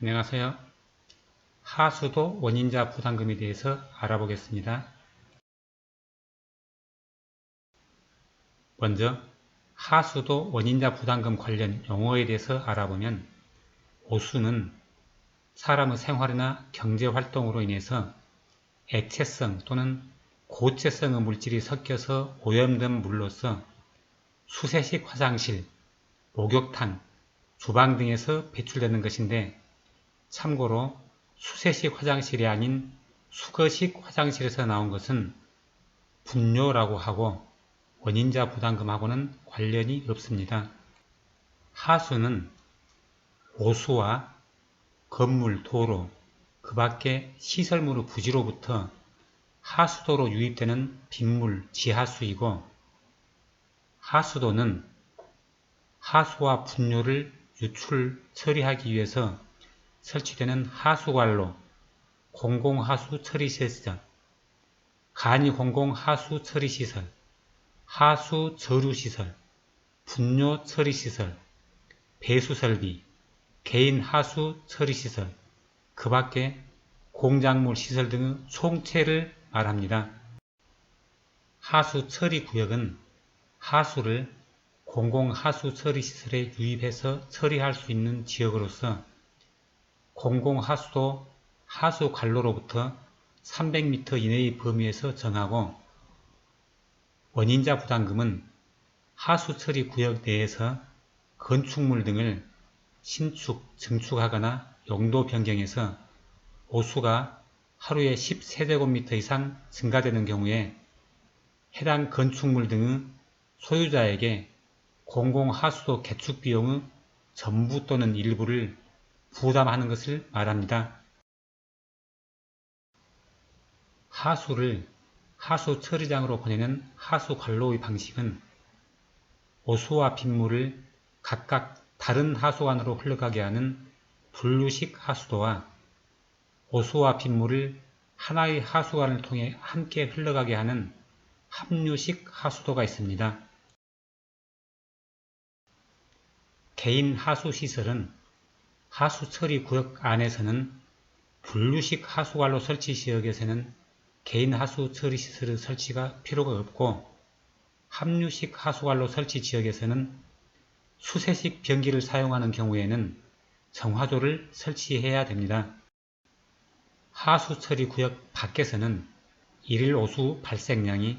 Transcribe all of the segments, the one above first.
안녕하세요. 하수도 원인자 부담금에 대해서 알아보겠습니다. 먼저 하수도 원인자 부담금 관련 용어에 대해서 알아보면 오수는 사람의 생활이나 경제활동으로 인해서 액체성 또는 고체성의 물질이 섞여서 오염된 물로서 수세식 화장실, 목욕탕, 주방 등에서 배출되는 것인데 참고로 수세식 화장실이 아닌 수거식 화장실에서 나온 것은 분뇨라고 하고 원인자 부담금하고는 관련이 없습니다. 하수는 오수와 건물, 도로, 그 밖에 시설물의 부지로부터 하수도로 유입되는 빗물, 지하수이고 하수도는 하수와 분뇨를 유출, 처리하기 위해서 설치되는 하수관로, 공공하수 처리시설, 간이 공공하수 처리시설, 하수 저류시설, 분뇨 처리시설, 배수설비, 개인 하수 처리시설, 그 밖에 공작물 시설 등의 총체를 말합니다. 하수 처리 구역은 하수를 공공하수 처리시설에 유입해서 처리할 수 있는 지역으로서 공공하수도 하수 관로로부터 300m 이내의 범위에서 정하고 원인자 부담금은 하수 처리 구역 내에서 건축물 등을 신축, 증축하거나 용도 변경해서 오수가 하루에 10세제곱미터 이상 증가되는 경우에 해당 건축물 등의 소유자에게 공공하수도 개축 비용의 전부 또는 일부를 부담하는 것을 말합니다. 하수를 하수 처리장으로 보내는 하수 관로의 방식은 오수와 빗물을 각각 다른 하수관으로 흘러가게 하는 분류식 하수도와 오수와 빗물을 하나의 하수관을 통해 함께 흘러가게 하는 합류식 하수도가 있습니다. 개인 하수시설은 하수 처리 구역 안에서는 분류식 하수관로 설치 지역에서는 개인 하수 처리 시설의 설치가 필요가 없고 합류식 하수관로 설치 지역에서는 수세식 변기를 사용하는 경우에는 정화조를 설치해야 됩니다. 하수 처리 구역 밖에서는 일일 오수 발생량이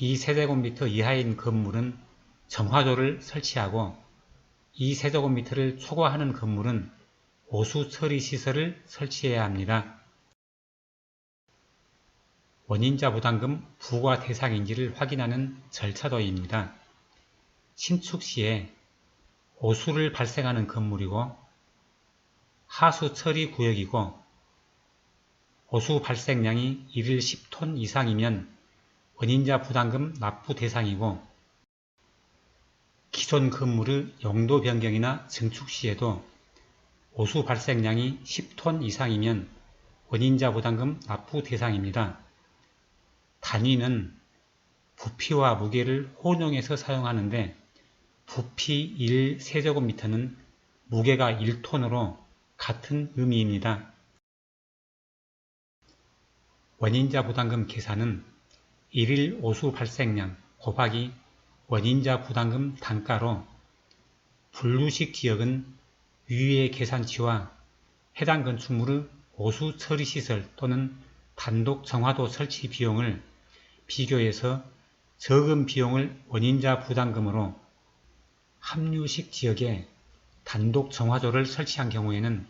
2세제곱미터 이하인 건물은 정화조를 설치하고 2세제곱미터를 초과하는 건물은 오수 처리 시설을 설치해야 합니다. 원인자 부담금 부과 대상인지를 확인하는 절차도입니다. 신축 시에 오수를 발생하는 건물이고 하수 처리 구역이고 오수 발생량이 1일 10톤 이상이면 원인자 부담금 납부 대상이고 기존 건물의 용도 변경이나 증축 시에도 오수 발생량이 10톤 이상이면 원인자 부담금 납부 대상입니다. 단위는 부피와 무게를 혼용해서 사용하는데 부피 1세제곱미터는 무게가 1톤으로 같은 의미입니다. 원인자 부담금 계산은 1일 오수 발생량 곱하기 원인자 부담금 단가로 분류식 지역은 위의 계산치와 해당 건축물의 오수 처리 시설 또는 단독 정화도 설치 비용을 비교해서 적은 비용을 원인자 부담금으로 합류식 지역에 단독 정화조를 설치한 경우에는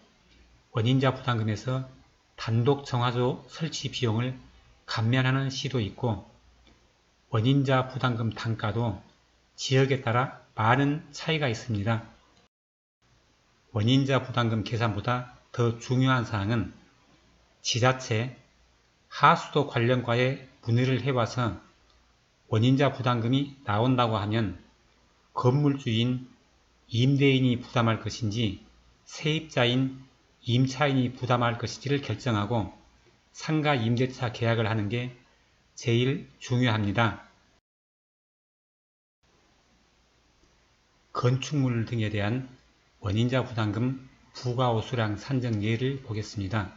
원인자 부담금에서 단독 정화조 설치 비용을 감면하는 시도 있고 원인자 부담금 단가도 지역에 따라 많은 차이가 있습니다. 원인자 부담금 계산보다 더 중요한 사항은 지자체 하수도 관련과에 문의를 해와서 원인자 부담금이 나온다고 하면 건물주인 임대인이 부담할 것인지 세입자인 임차인이 부담할 것인지를 결정하고 상가 임대차 계약을 하는 게 제일 중요합니다. 건축물 등에 대한 원인자 부담금 부가호수량 산정 예를 보겠습니다.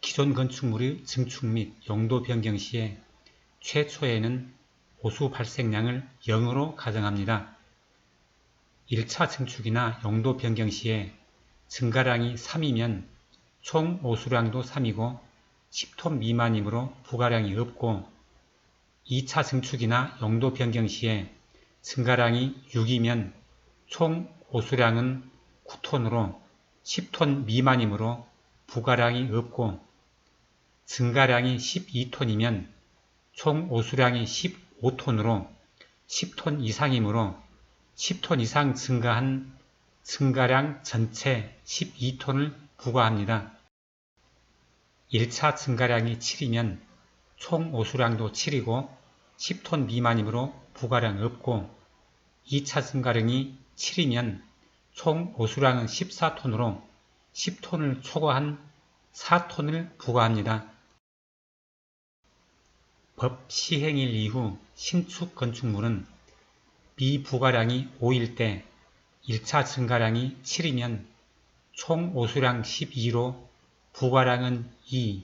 기존 건축물의 증축 및 용도 변경 시에 최초에는 호수 발생량을 0으로 가정합니다. 1차 증축이나 용도 변경 시에 증가량이 3이면 총 호수량도 3이고 10톤 미만이므로 부가량이 없고 2차 증축이나 용도 변경 시에 증가량이 6이면 총 호수량은 9톤으로 10톤 미만이므로 부가량이 없고 증가량이 12톤이면 총 호수량이 15톤으로 10톤 이상이므로 10톤 이상 증가한 증가량 전체 12톤을 부과합니다. 1차 증가량이 7이면 총 호수량도 7이고 10톤 미만이므로 부가량 없고 2차 증가량이 7이면 총 호수량은 14톤으로 10톤을 초과한 4톤을 부과합니다. 법 시행일 이후 신축 건축물은 미부가량이 5일 때 1차 증가량이 7이면 총 호수량 12로 부가량은 2,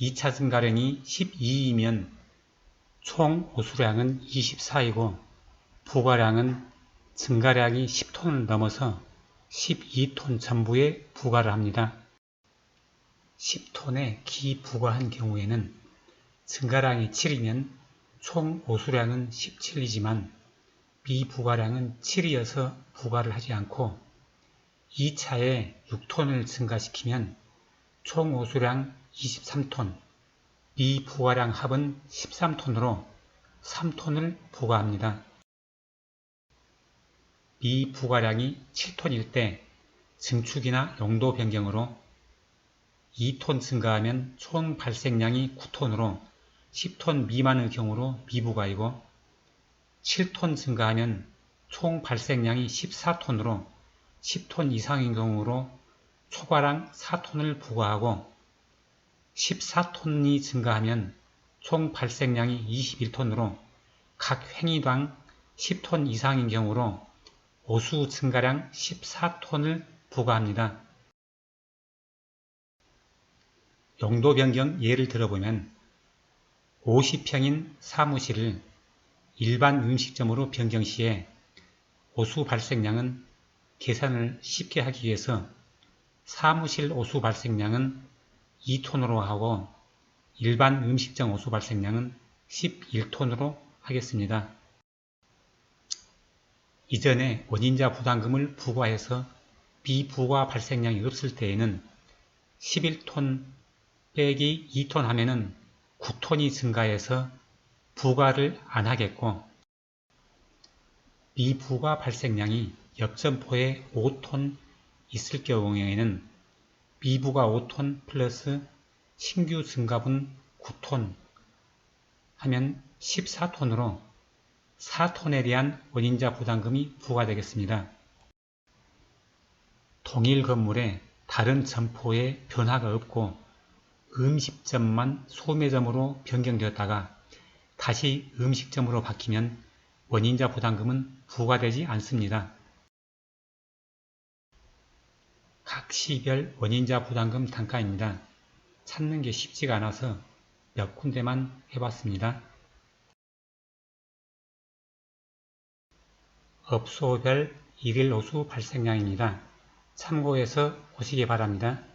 2차 증가량이 12이면 총 호수량은 24이고 부가량은 증가량이 10톤을 넘어서 12톤 전부에 부과를 합니다. 10톤에 기 부과한 경우에는 증가량이 7이면 총 호수량은 17이지만 미부과량은 7이어서 부과를 하지 않고 2차에 6톤을 증가시키면 총 호수량 23톤, 미부과량 합은 13톤으로 3톤을 부과합니다. 미부과량이 7톤일 때 증축이나 용도 변경으로 2톤 증가하면 총 발생량이 9톤으로 10톤 미만의 경우로 미부과이고 7톤 증가하면 총 발생량이 14톤으로 10톤 이상인 경우로 초과량 4톤을 부과하고 14톤이 증가하면 총 발생량이 21톤으로 각 횡의당 10톤 이상인 경우로 오수 증가량 14톤을 부과합니다. 용도 변경 예를 들어보면 50평인 사무실을 일반 음식점으로 변경 시에 오수 발생량은 계산을 쉽게 하기 위해서 사무실 오수 발생량은 2톤으로 하고 일반 음식점 오수 발생량은 11톤으로 하겠습니다. 이전에 원인자 부담금을 부과해서 비부과 발생량이 없을 때에는 11톤 빼기 2톤 하면은 9톤이 증가해서 부과를 안 하겠고 미부과 발생량이 옆점포에 5톤 있을 경우에는 미부가 5톤 플러스 신규 증가분 9톤 하면 14톤으로 4톤에 대한 원인자 부담금이 부과되겠습니다. 동일 건물에 다른 점포에 변화가 없고 음식점만 소매점으로 변경되었다가 다시 음식점으로 바뀌면 원인자 부담금은 부과되지 않습니다. 각 시별 원인자 부담금 단가입니다. 찾는 게 쉽지가 않아서 몇 군데만 해봤습니다. 업소별 일일 호수 발생량입니다. 참고해서 보시기 바랍니다.